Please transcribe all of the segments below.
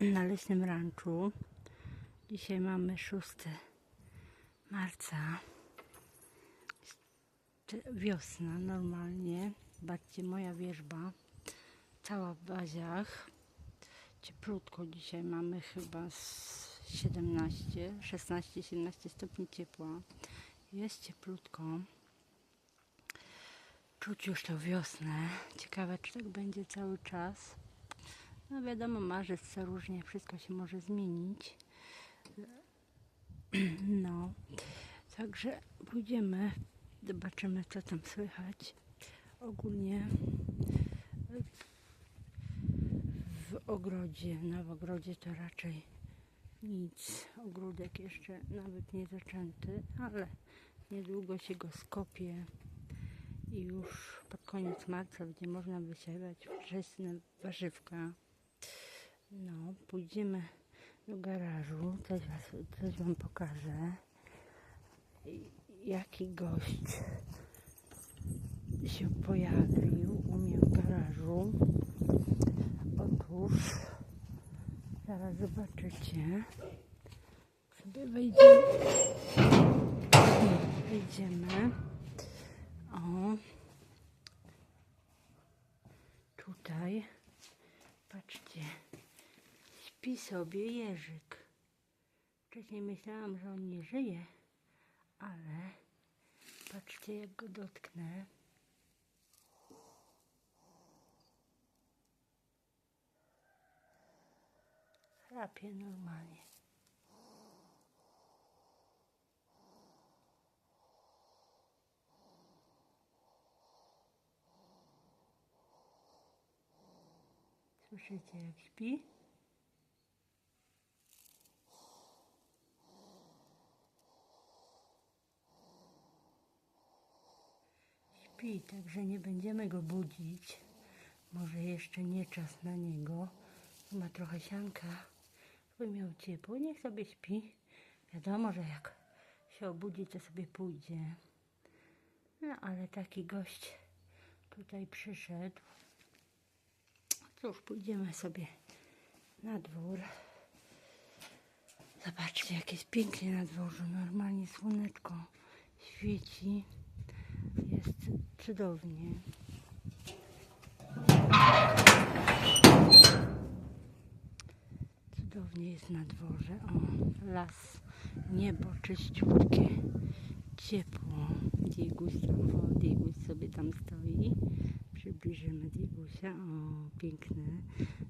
Na leśnym ranczu. Dzisiaj mamy 6 marca. Wiosna normalnie. Zobaczcie, moja wierzba. Cała w baziach. Cieplutko dzisiaj mamy chyba z 17, 16, 17 stopni ciepła. Jest cieplutko. Czuć już tą wiosnę. Ciekawe, czy tak będzie cały czas. No wiadomo, marzec to różnie, wszystko się może zmienić. No, także pójdziemy, zobaczymy co tam słychać. Ogólnie w ogrodzie, na w ogrodzie to raczej nic. Ogródek jeszcze nawet nie zaczęty, ale niedługo się go skopie i już pod koniec marca będzie można wysiewać wczesne warzywka. No, pójdziemy do garażu, coś, was, coś wam pokażę. Jaki gość się pojawił u mnie w garażu. Otóż, zaraz zobaczycie. Sobie wejdziemy. Wejdziemy. O. Tutaj. Śpi sobie Jerzyk. Wcześniej myślałam, że on nie żyje, ale patrzcie jak go dotknę. Chrapie normalnie. Słyszycie jak śpi? Śpi, także nie będziemy go budzić. Może jeszcze nie czas na niego. Ma trochę sianka, żeby miał ciepło. Niech sobie śpi. Wiadomo, że jak się obudzi, to sobie pójdzie. No, ale taki gość tutaj przyszedł. Cóż, pójdziemy sobie na dwór. Zobaczcie, jak jest pięknie na dworzu. Normalnie słoneczko świeci. Jest cudownie. Cudownie jest na dworze. O, las, niebo czyściutkie, ciepło. Dieguś tam, o, Dieguś sobie tam stoi. Przybliżymy Diegusia. O, piękny.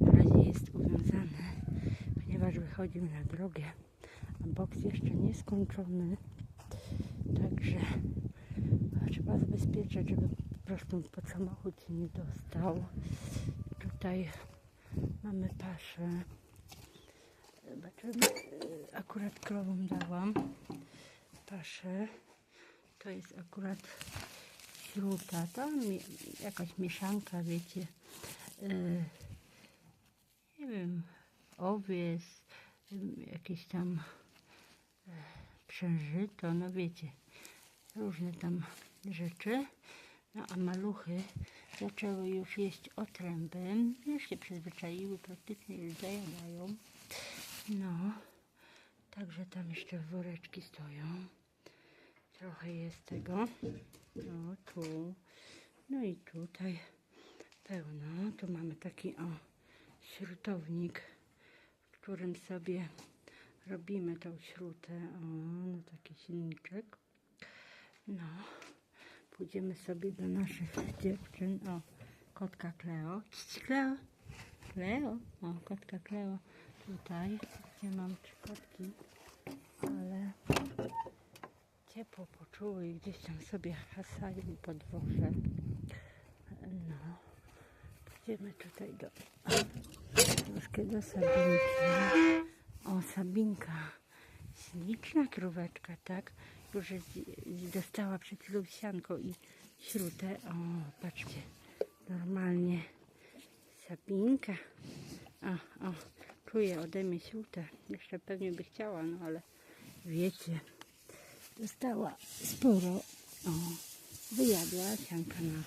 Na razie jest uwiązany, ponieważ wychodził na drogę. A boks jeszcze nie skończony. Także trzeba zabezpieczyć, żeby po prostu pod samochód się nie dostał. Tutaj mamy paszę. Zobaczymy. Akurat krowom dałam paszę. To jest akurat śruta. To mi, jakaś mieszanka, wiecie. y, nie wiem, owiec, jakieś tam y, przężyto, no wiecie, różne tam rzeczy. No a maluchy zaczęły już jeść otręby. Już się przyzwyczaiły, praktycznie już zajadają. No, także tam jeszcze woreczki stoją. Trochę jest tego. No, tu. No i tutaj pełno. Tu mamy taki o śrutownik, w którym sobie robimy tą śrutę. O, no taki silniczek. No, pójdziemy sobie do naszych dziewczyn. O, kotka Kleo. Kleo. Kleo. O, kotka Kleo. Tutaj, gdzie mam trzy kotki, ale ciepło poczuły i gdzieś tam sobie hasają po dworze. No, pójdziemy tutaj do, troszkę do Sabinki. O, Sabinka, śliczna króweczka, tak? Już dostała przed chwilą sianko i śrutę. O, patrzcie, normalnie Sabinka. O, o, czuje ode mnie śrutę. Jeszcze pewnie by chciała, no ale wiecie, dostała sporo. O, wyjadła, sianka na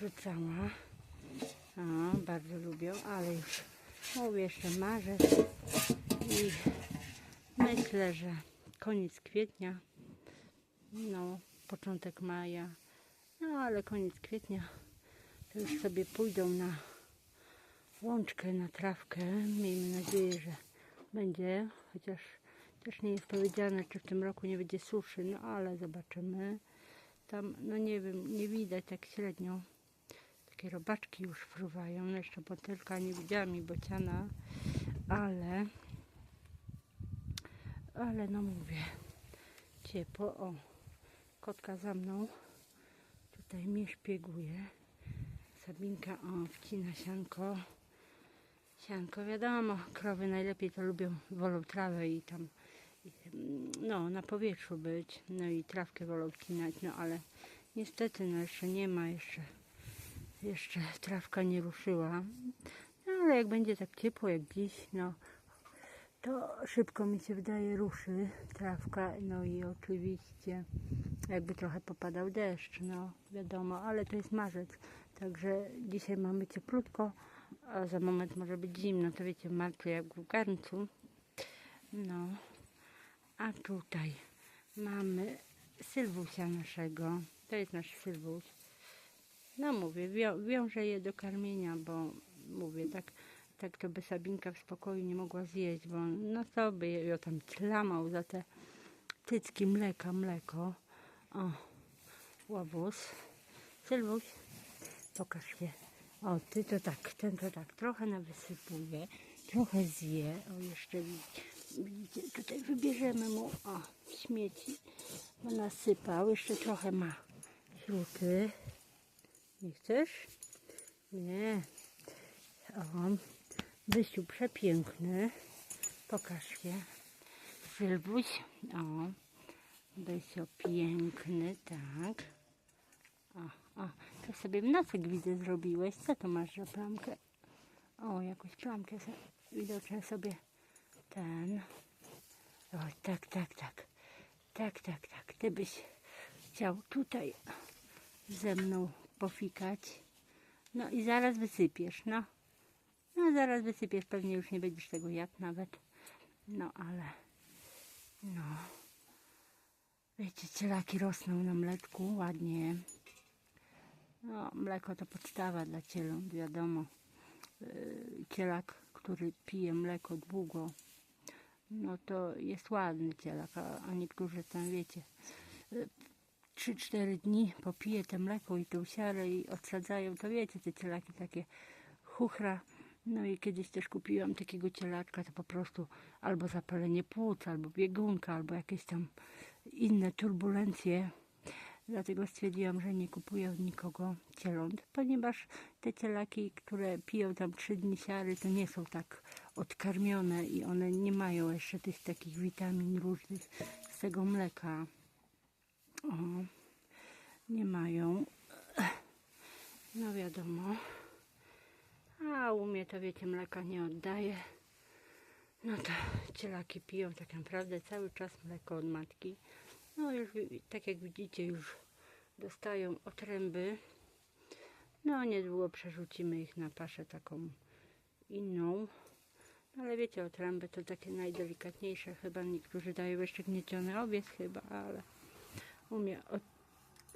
rzucała. O, bardzo lubią, ale już Mówię jeszcze marzec i myślę, że koniec kwietnia, no początek maja, no ale koniec kwietnia to już sobie pójdą na łączkę, na trawkę. Miejmy nadzieję, że będzie, chociaż też nie jest powiedziane, czy w tym roku nie będzie suszy, no ale zobaczymy. Tam, no nie wiem, nie widać tak średnio. Takie robaczki już fruwają, no jeszcze botylka nie widziałam i bociana, ale ale no mówię, ciepło, o, kotka za mną, tutaj mnie szpieguje, Sabinka, o, wcina sianko, sianko, wiadomo, krowy najlepiej to lubią, wolą trawę i tam, no, na powietrzu być, no i trawkę wolą wcinać, no ale niestety, no jeszcze nie ma, jeszcze, jeszcze trawka nie ruszyła, no ale jak będzie tak ciepło jak dziś, no, to szybko mi się wydaje ruszy trawka, no i oczywiście jakby trochę popadał deszcz, no wiadomo, ale to jest marzec, także dzisiaj mamy cieplutko, a za moment może być zimno, to wiecie, w marcu jak w garncu, no, a tutaj mamy sylwusia naszego, to jest nasz sylwuś, no mówię, wią, wiążę je do karmienia, bo mówię, tak tak to by Sabinka w spokoju nie mogła zjeść, bo no to by ją tam tlamał za te cycki mleka, mleko. O, łobuz. Sylwuś, pokaż się. O, ty to tak, ten to tak, trochę nawysypuje, trochę zje. O, jeszcze widzicie, tutaj wybierzemy mu, o, śmieci, bo nasypał, jeszcze trochę ma śruty. Nie chcesz? Nie. O, Bysiu przepiękny. Pokaż się. Sylwuś. O. Bysio piękny, tak. O, o. To sobie nosek widzę zrobiłeś. Co to masz za plamkę? O, jakąś plamkę sobie, widocznie sobie ten. O, tak, tak, tak. Tak, tak, tak. Ty byś chciał tutaj ze mną pofikać. No i zaraz wysypiesz, no. No zaraz wysypiesz, pewnie już nie będziesz tego jadł nawet. No ale, no. Wiecie, cielaki rosną na mleczku, ładnie. No, mleko to podstawa dla cieląt, wiadomo. Yy, Cielak, który pije mleko długo, no to jest ładny cielak, a, niektórzy tam, wiecie, yy, 3-4 dni popije te mleko i tą siarę i odsadzają, to wiecie, te cielaki takie chuchra, no i kiedyś też kupiłam takiego cielaczka, to po prostu albo zapalenie płuc, albo biegunka, albo jakieś tam inne turbulencje. Dlatego stwierdziłam, że nie kupuję od nikogo cieląt, ponieważ te cielaki, które piją tam trzy dni siary, to nie są tak odkarmione i one nie mają jeszcze tych takich witamin różnych z tego mleka. O, nie mają. No wiadomo. A u mnie to wiecie, mleka nie oddaje. No to cielaki piją tak naprawdę cały czas mleko od matki. No już tak jak widzicie już dostają otręby. No niedługo przerzucimy ich na paszę taką inną. No, ale wiecie, otręby to takie najdelikatniejsze. Chyba niektórzy dają jeszcze gnieciony owiec chyba, ale u mnie ot,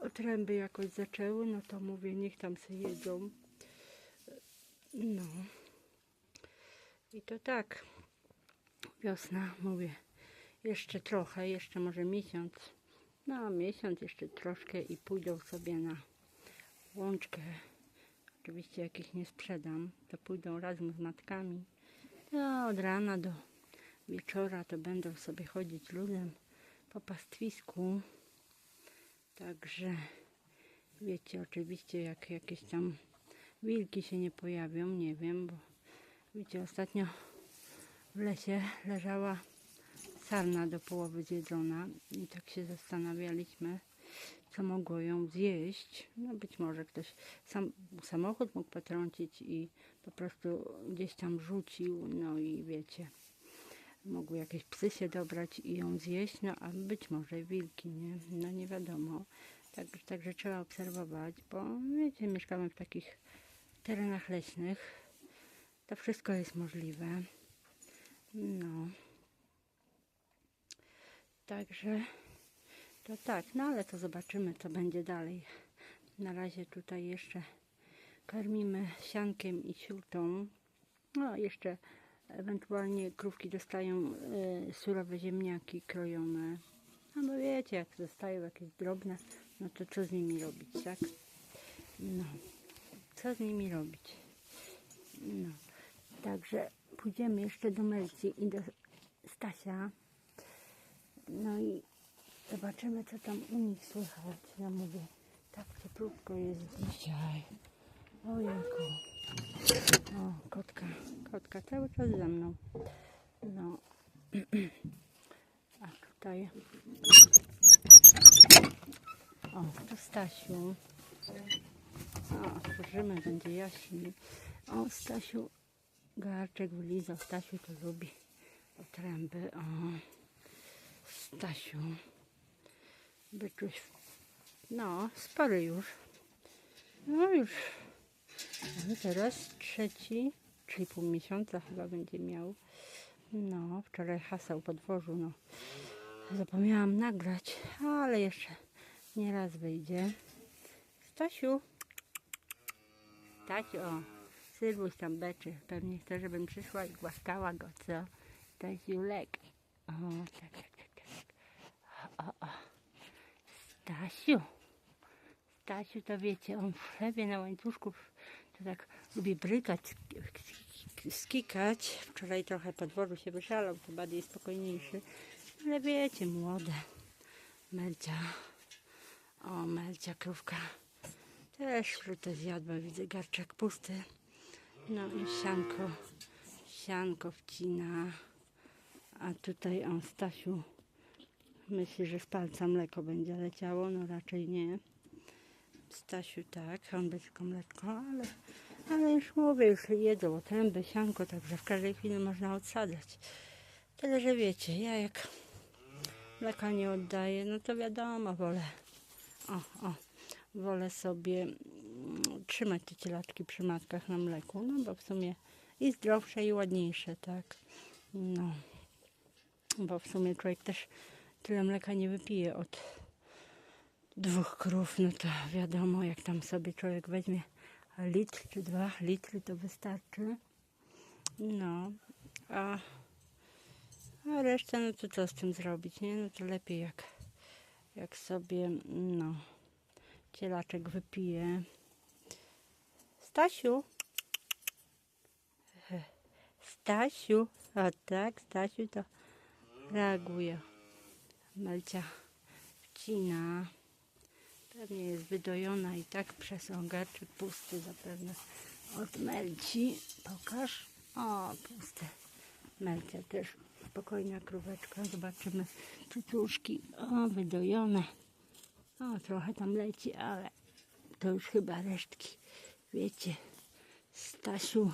otręby jakoś zaczęły, no to mówię, niech tam se jedzą. No. I to tak. Wiosna, mówię. Jeszcze trochę, jeszcze może miesiąc. No, miesiąc, jeszcze troszkę i pójdą sobie na łączkę. Oczywiście, jak ich nie sprzedam, to pójdą razem z matkami. No, od rana do wieczora to będą sobie chodzić ludem po pastwisku. Także wiecie, oczywiście, jak jakieś tam wilki się nie pojawią, nie wiem, bo wiecie, ostatnio w lesie leżała sarna do połowy zjedzona i tak się zastanawialiśmy, co mogło ją zjeść. No być może ktoś sam, samochód mógł potrącić i po prostu gdzieś tam rzucił, no i wiecie, mogły jakieś psy się dobrać i ją zjeść, no a być może wilki, nie? No nie wiadomo. Tak, także trzeba obserwować, bo wiecie, mieszkamy w takich terenach leśnych. To wszystko jest możliwe. No. Także to tak, no ale to zobaczymy, co będzie dalej. Na razie tutaj jeszcze karmimy siankiem i siutą. No, jeszcze ewentualnie krówki dostają e, surowe ziemniaki krojone. No bo wiecie, jak dostają jakieś drobne, no to co z nimi robić, tak? No, co z nimi robić? No, także pójdziemy jeszcze do Melci i do Stasia. No i zobaczymy, co tam u nich słychać. Ja mówię, tak cieplutko jest dzisiaj. Ojejku. O, kotka. Kotka cały czas ze mną. No. A tutaj... O, tu Stasiu. Otworzymy, będzie jaśniej. O, Stasiu. Garczek wylizał. Stasiu to lubi. Otręby. O. Stasiu. Byczuś. No, spory już. No już. Teraz trzeci, czyli pół miesiąca chyba będzie miał. No, wczoraj hasał po dworzu, no. Zapomniałam nagrać, ale jeszcze nie raz wyjdzie. Stasiu. Stasiu, o. Sylwuś tam beczy. Pewnie chce, żebym przyszła i głaskała go, co? Stasiulek. O, tak, tak, tak, tak. O, o. Stasiu. Stasiu to wiecie, on w chlebie na łańcuszku to tak lubi brykać, skikać. Wczoraj trochę po dworu się wyszalał, to bardziej spokojniejszy. Ale wiecie, młode. Melcia. O, Melcia, krówka. Też frutę zjadła, widzę garczek pusty. No i sianko. Sianko wcina. A tutaj on Stasiu myśli, że z palca mleko będzie leciało. No raczej nie. Stasiu tak, on by tylko mleczko, ale, ale już mówię, już jedzą otręby, sianko, także w każdej chwili można odsadzać. Tyle, że wiecie, ja jak mleka nie oddaję, no to wiadomo, wolę, o, o, wolę sobie mm, trzymać te cielaczki przy matkach na mleku, no bo w sumie i zdrowsze, i ładniejsze, tak, no, bo w sumie człowiek też tyle mleka nie wypije od dwóch krów, no to wiadomo, jak tam sobie człowiek weźmie litr czy dwa litry, to wystarczy. No, a, a resztę, no to co z tym zrobić, nie? No to lepiej jak, jak sobie, no, cielaczek wypije. Stasiu? Stasiu, a tak, Stasiu to reaguje. Melcia wcina. Pewnie jest wydojona i tak przez ogarczyk pusty zapewne od Melci. Pokaż. O, puste. Melcia też spokojna króweczka. Zobaczymy cycuszki. O, wydojone. O, trochę tam leci, ale to już chyba resztki. Wiecie, Stasiu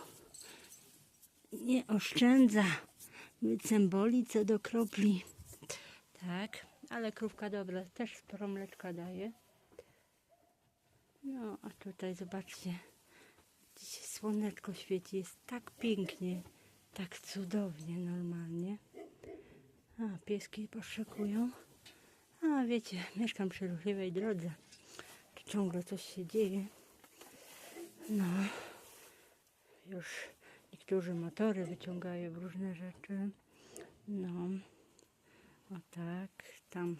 nie oszczędza wycemboli co do kropli. Tak, ale krówka dobra, też sporo mleczka daje. No, a tutaj zobaczcie. Dzisiaj słoneczko świeci. Jest tak pięknie, tak cudownie normalnie. A, pieski poszukują. A, wiecie, mieszkam przy ruchliwej drodze. Ciągle coś się dzieje. No, już niektórzy motory wyciągają różne rzeczy. No, o tak, tam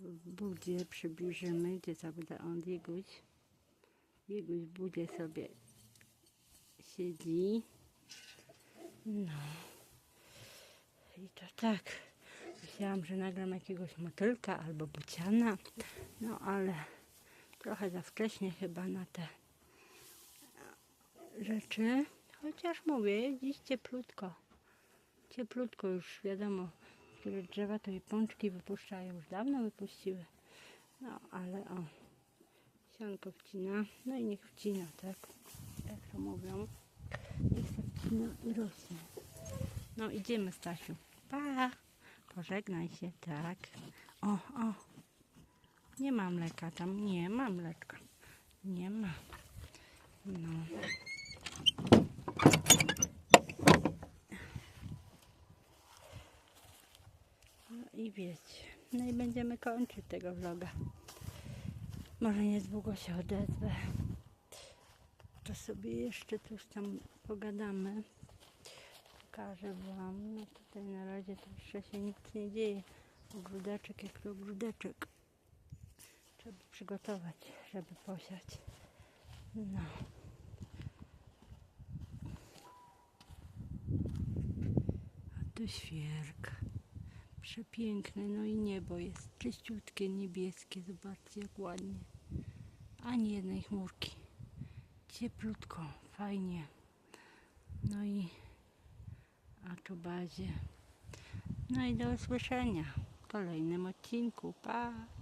w budzie przybliżymy, gdzie to będzie on, Dieguś. Dieguś w budzie sobie siedzi. No. I to tak. Myślałam, że nagram jakiegoś motylka albo buciana. No ale trochę za wcześnie chyba na te rzeczy. Chociaż mówię, dziś cieplutko. Cieplutko już wiadomo które drzewa to i pączki wypuszczają, już dawno wypuściły. No, ale o, sianko wcina, no i niech wcina, tak? Jak to mówią. Niech się wcina i rośnie. No, idziemy, Stasiu. Pa! Pożegnaj się, tak. O, o. Nie ma mleka tam. Nie ma mleka. Nie ma. No. No i wiecie. No i będziemy kończyć tego vloga. Może niedługo się odezwę. To sobie jeszcze coś tam pogadamy. Pokażę Wam. No tutaj na razie to jeszcze się nic nie dzieje. Ogródeczek jak to ogródeczek. Trzeba przygotować, żeby posiać. No. A tu świerk. Przepiękny. No i niebo jest czyściutkie, niebieskie. Zobaczcie jak ładnie. Ani jednej chmurki. Cieplutko, fajnie. No i a tu bazie. No i do usłyszenia w kolejnym odcinku. Pa!